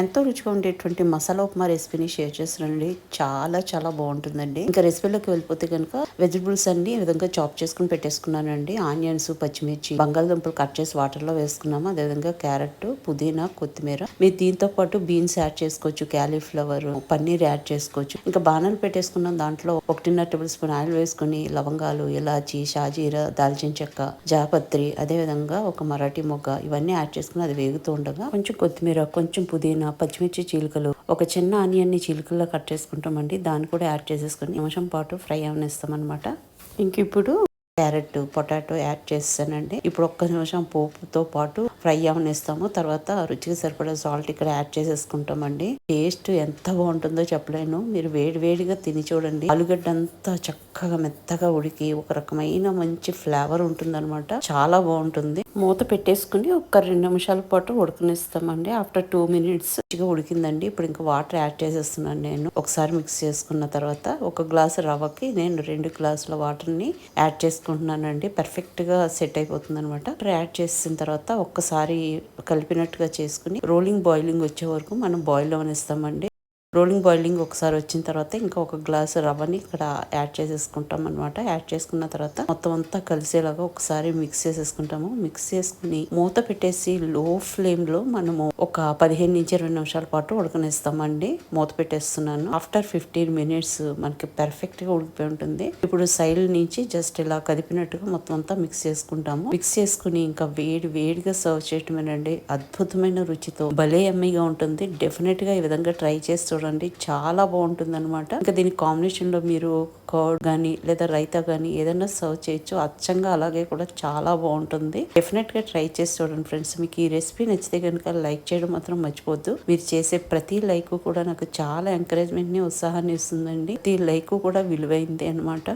ఎంతో రుచిగా ఉండేటువంటి మసాలా ఉప్మా రెసిపీని షేర్ చేస్తున్నానండి. చాలా చాలా బాగుంటుందండి. ఇంకా రెసిపీలోకి వెళ్ళిపోతే కనుక వెజిటబుల్స్ అన్ని ఈ విధంగా చాప్ చేసుకుని పెట్టేసుకున్నానండి. ఆనియన్స్ పచ్చిమిర్చి బంగాళదుంపలు కట్ చేసి వాటర్లో వేసుకున్నాము. అదేవిధంగా క్యారెట్ పుదీనా కొత్తిమీర. మీరు దీంతో పాటు బీన్స్ యాడ్ చేసుకోవచ్చు క్యాలీఫ్లవర్ పన్నీర్ యాడ్ చేసుకోవచ్చు. ఇంకా బాణాలు పెట్టేసుకున్నాం దాంట్లో ఒకటిన్నర టేబుల్ స్పూన్ ఆయిల్ వేసుకుని లవంగాలు ఇలాచి షాజీరా దాల్చిన చెక్క జాపత్రి అదే విధంగా ఒక మరాఠీ మొగ్గ ఇవన్నీ యాడ్ చేసుకుని అది వేగుతూ ఉండగా కొంచెం కొత్తిమీర కొంచెం పుదీనా పచ్చిమిర్చి చీలికలు ఒక చిన్న ఆనియన్ని చీలికల్లో కట్ చేసుకుంటామండి. దాన్ని కూడా యాడ్ చేసేసుకుని నిమిషం పాటు ఫ్రై అవనిస్తాం అనమాట ఇంక ఇప్పుడు క్యారెట్ పొటాటో యాడ్ చేస్తానండి. ఇప్పుడు ఒక్క నిమిషం పోపుతో పాటు ఫ్రై అవనిస్తాము. తర్వాత రుచికి సరిపడా సాల్ట్ ఇక్కడ యాడ్ చేసేసుకుంటామండి. టేస్ట్ ఎంత బాగుంటుందో చెప్పలేను. మీరు వేడి వేడిగా తిని చూడండి. ఆలుగడ్డ అంతా చక్కగా మెత్తగా ఉడికి ఒక రకమైన మంచి ఫ్లేవర్ ఉంటుందన్నమాట. చాలా బాగుంటుంది. మూత పెట్టేసుకుని ఒక రెండు నిమిషాల పాటు ఉడకనిస్తామండి. ఆఫ్టర్ టూ మినిట్స్ మంచిగా ఉడికిందండి. ఇప్పుడు ఇంకా వాటర్ యాడ్ చేసేస్తున్నాను నేను. ఒకసారి మిక్స్ చేసుకున్న తర్వాత ఒక గ్లాస్ రవ్వకి నేను రెండు గ్లాసుల వాటర్ని యాడ్ చేసుకున్నాను పర్ఫెక్ట్గా సెట్ అయిపోతుంది అనమాట యాడ్ చేసిన తర్వాత ఒక్కసారి కలిపినట్టుగా చేసుకుని రోలింగ్ బాయిలింగ్ వచ్చే వరకు మనం బాయిల్ అవనిస్తామండి రోలింగ్ బాయిలింగ్ ఒకసారి వచ్చిన తర్వాత ఇంకా ఒక గ్లాస్ రవ్వని ఇక్కడ యాడ్ చేసేసుకుంటాం అనమాట యాడ్ చేసుకున్న తర్వాత మొత్తం అంతా కలిసేలాగా ఒకసారి మిక్స్ చేసేసుకుంటాము. మిక్స్ చేసుకుని మూత పెట్టేసి లో ఫ్లేమ్లో మనము ఒక పదిహేను నుంచి ఇరవై నిమిషాల పాటు ఉడకనిస్తామండి. మూత పెట్టేస్తున్నాను. ఆఫ్టర్ ఫిఫ్టీన్ మినిట్స్ మనకి పర్ఫెక్ట్గా ఉడికిపోయి ఉంటుంది. ఇప్పుడు సైడ్ నుంచి జస్ట్ ఇలా కదిపినట్టుగా మొత్తం అంతా మిక్స్ చేసుకుంటాము. మిక్స్ చేసుకుని ఇంకా వేడి వేడిగా సర్వ్ చేయటమేనండి. అద్భుతమైన రుచితో భలే ఎమ్మీగా ఉంటుంది. డెఫినెట్గా ఈ విధంగా ట్రై చేస్తూ చూడండి చాలా బాగుంటుంది అనమాట ఇంకా దీని కాంబినేషన్లో మీరు కర్డ్ కానీ లేదా రైతా కానీ ఏదైనా సర్వ్ చేయొచ్చు. అచ్చంగా అలాగే కూడా చాలా బాగుంటుంది. డెఫినెట్గా ట్రై చేసి చూడండి ఫ్రెండ్స్. మీకు ఈ రెసిపీ నచ్చితే కనుక లైక్ చేయడం మాత్రం మర్చిపోద్దు మీరు చేసే ప్రతి లైక్ కూడా నాకు చాలా ఎంకరేజ్మెంట్ని ఉత్సాహాన్ని ఇస్తుందండి. ప్రతి లైక్ కూడా విలువైంది అనమాట